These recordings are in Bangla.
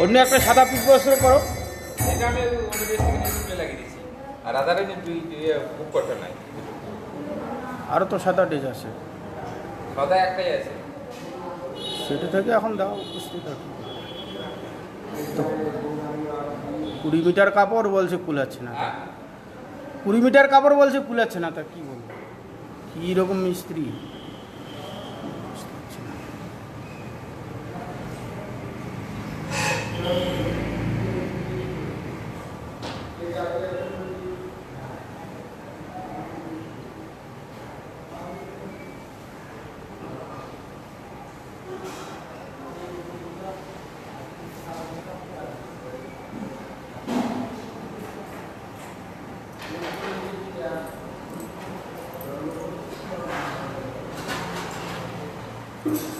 অন্য একটা সাদা পিপস্ত্র করো। এটা আমি লাগিয়ে দিয়েছি। আর আধারে বুক করতে নাই। আরও তো সাদা ড্রেস আছে। সদা একটাই আছে। সেটা থেকে এখন দাও উপস্থিত কুড়ি মিটার কাপড় বলছে কুলাচ্ছে না হ্যাঁ। কুড়ি মিটার কাপড় বলছে কুলাচ্ছে না তা কি বলব? কী রকম মিস্ত্রি। 嗯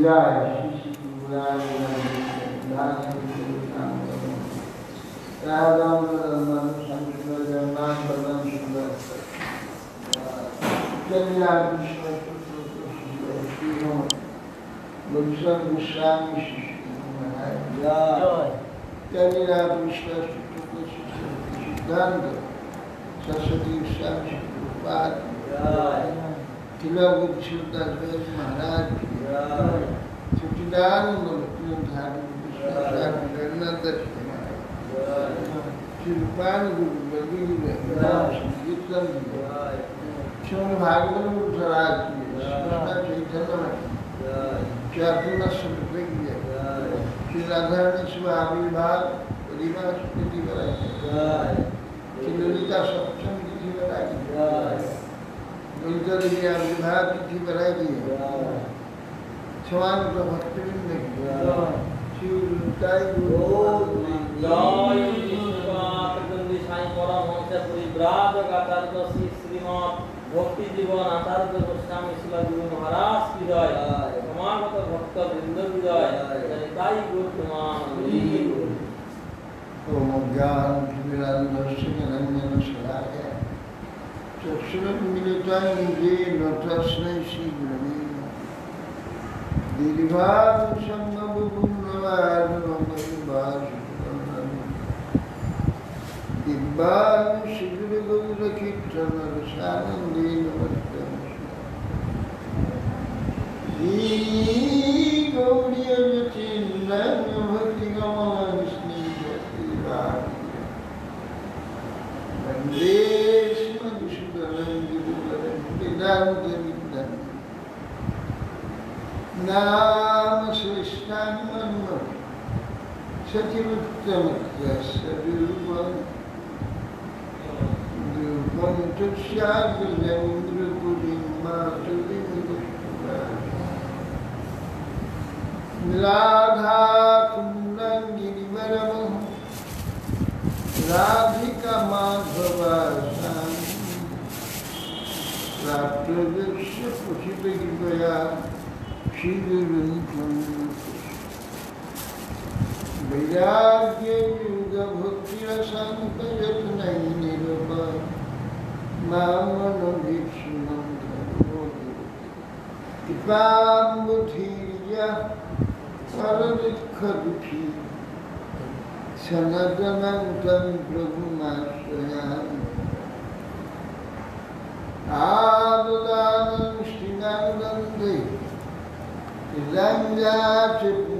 لا يشرك ولا يشرك لا يشرك هذا من şunlarından benden şunlar. Cemiyen düşmek, Lütfen güçlenmiş Ya Cemiyen düşmek, Şunlardır. Sesi yükselmiş. Ya तिलक शिवदास महाराज सच्चिदानंद जगन्नाथ शिल्पान गुरु बलवीर संगीतम शिवन भागवत उत्तराज चैतन्य चातुर्न संप्रज्ञ श्री राधा शिव आविर्भाव परिवार स्मृति कराई श्री ललिता सप्तम तिथि দুইজন দিয়ে আপনি ভাড়া পিঠি বেড়াই দিয়ে? সমান ভক্তবৃন্দ তাই ভক্তি জীবন আচার্য গোস্বামী শিলা গুরু মহারাজ হৃদয় সমাগত ভক্ত বৃন্দ হৃদয় তাই গুরু তোমার Tefsir-i Milleten değil, ortasına işleyelim. Dili var, sende bu bunlu var, onları var. İbban şükür kıldaki tanır, senin değil, ortasına. İyi. चमत्कार Radha कुन्दङ्गिरिवरमः राधिकमाधवासां प्राप्तवृक्षपुषितकृपया श्रीगुरुं İpam butirya paradıkkabiki sanadamantam prabhumasrayami Adudanam şinadandı İlangâ çıpmı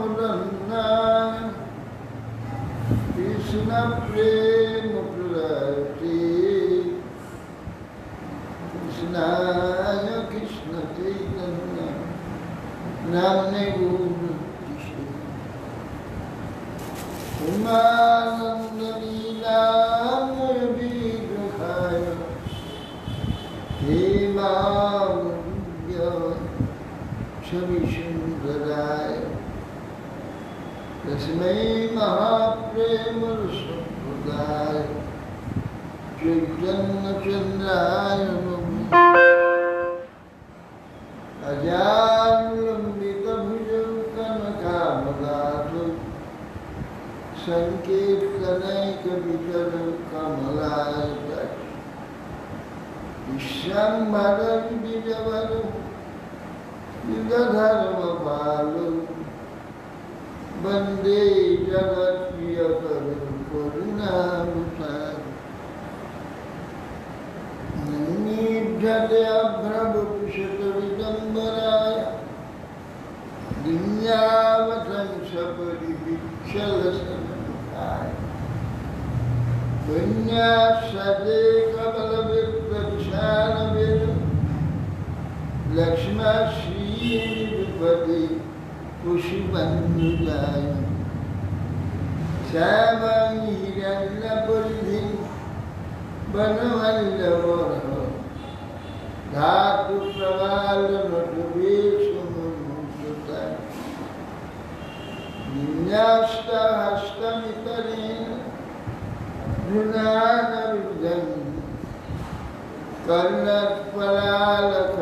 कृष्णप्रेमप्रदाते कृष्णाय कृष्णचैतन्य नाम्ने गुरुतिष्ठे उमानन्दलीलामय विग्रहाय हेमावल्य शमिसुन्दराय तस्मै महाप्रेमरसप्रदाय चैतन्यचन्द्राय नमः अजालम्बितभुजौ कनकामदातु सङ्कीर्तनैकवितरौ कमलाय विश्वम्भरं विजवरं युगधर्मपालौ 本地。പുഷ്പന്നുജായ ശ്യാമീരല്ല ബുദ്ധി വനമല്ലവോഹ ധാതു പ്രവാലനുഷുമുത നിന്യാഷ്ടഹസ്തമിതരേണ ഗുണാനവിദ്യം കർണഫലാലഭവ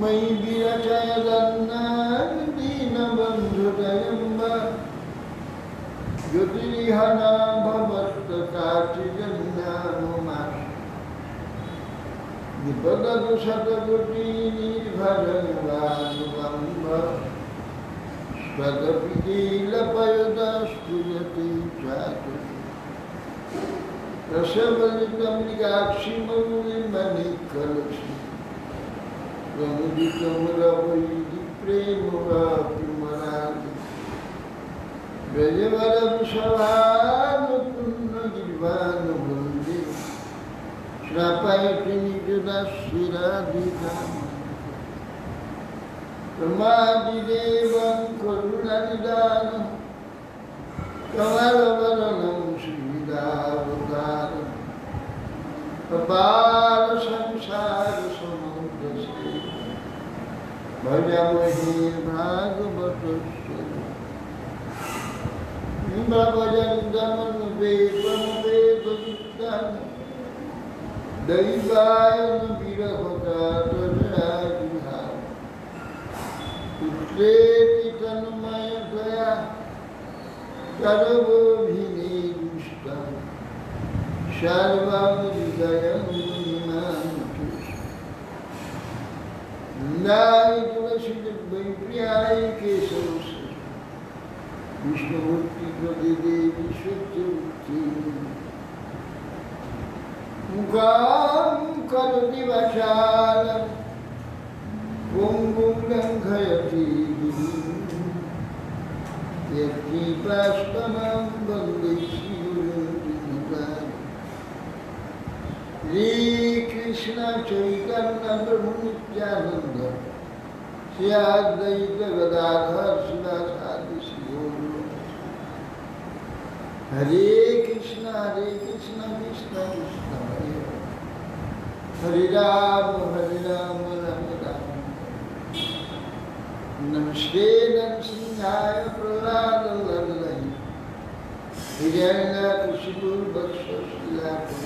मयि विरचय दीनबन्धुदयं वा ज्योतिरिह न भवत्तकाचिजन्नानुमा विपदतु शतकोटिनिर्भरं वानुबम्ब स्वदपि कीलपयुतस्तुयति चातु రసవల్లికమ్యాక్షి మౌని మణికలక్షి రముదితమురవల్లి ప్రేమవాపిమరాలి బ్రజవరం సభానుకున్న గిర్వాను వందే శ్రపైటి నిజురశిరాధిధామ ప్రమాదిదేవం కరుణనిదానం కమలవరణ संसार। पार संसार समुद्र से। भजमहे भागवत भजन गमन वेदन वेद विज्ञान दैवायन विरहता तजराजुहा पुत्रेति दया सर्वो भी سلوات يوم নারী তুলসীদের বৈপ্রিয়ায় কে সমস্যা বিষ্ণুভক্তি প্রতি দেবী সত্যভক্তি মুখাম করতি বাচাল পঙ্গুম লঙ্ঘয়তি বন্দেশী Hare Krishna Chaitanya Prabhu Nityananda Shri Advaita Gadadhar Sivasadi Siddhuru. Hare Krishna Hare Krishna Krishna Krishna Hare Hare. Ram Hare Ram Ram Ram Namaste Narasimhaya Prahlada Lalai Hiranyakashipu Bhakshasila Prabhu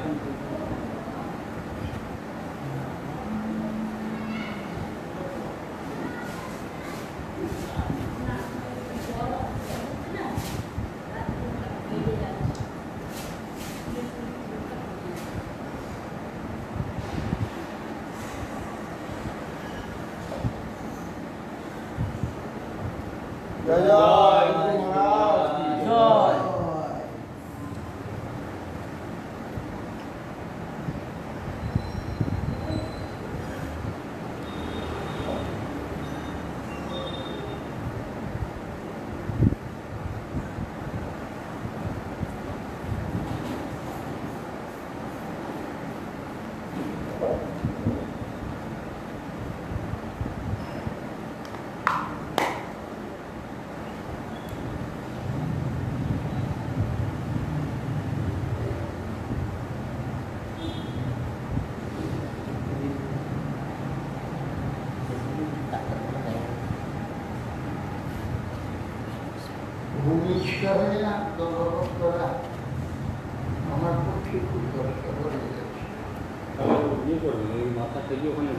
এখন হয়ে আমার পক্ষে খুব কষ্ট হয়ে যাচ্ছে মাথা থেকে ওখানে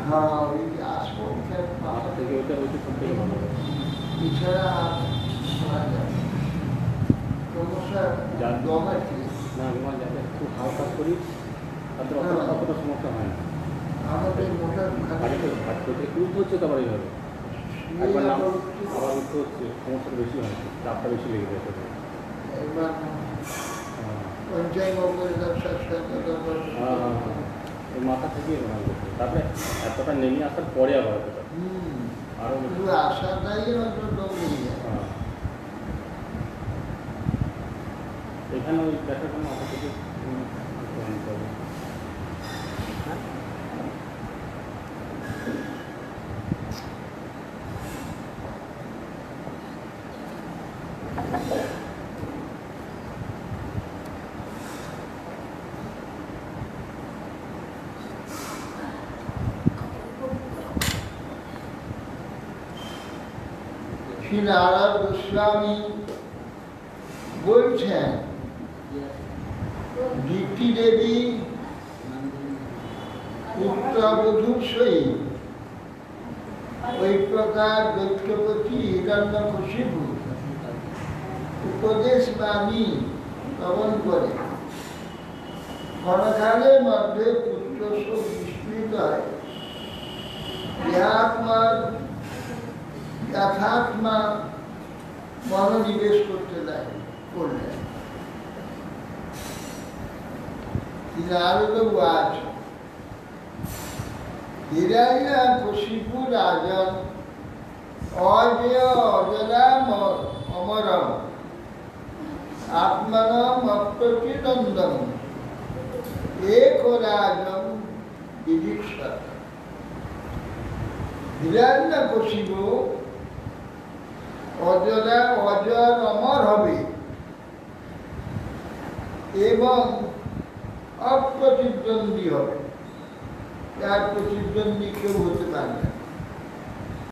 ওই যে আসমুখের মাথা থেকে ওইটা ওইটা সব থেকে ভালো এছাড়া না। করি অতটা সমস্যা আমাদের হচ্ছে তো এইভাবে সমস্যাটা বেশি হয় চাপটা বেশি লেগে যায় পঞ্চায়েত করে হ্যাঁ, হ্যাঁ, হ্যাঁ। মাথা থেকে প্রণাম করতে তারপরে এতটা নেমে আসার পরে আবার দমিয়ে যায় হ্যাঁ। এখানে ওই দেখার জন্য মাথা শ্রী নারায়ণ গোস্বামী বলছেন, দীপ্তি দেবী পুত্রবধূর সহিত ওই প্রকার দৈত্যপতি হিরণ্য খুশিভূ উপদেশ বাণী শ্রবণ করে। ক্ষণকালের মধ্যে পুত্র বিস্মৃত হয়। যথাত্মা মনোনিবেশ করতে দেয় করলেন তো আজ হিরাইয়া কশিপু রাজন এক রাজম বিদীক্ষত হিরণ্য কশিপু অজরা অজর অমর হবে। এবং অপ্রতিদ্বন্দ্বী হবে। তার প্রতিদ্বন্দ্বী কেউ হতে পারবে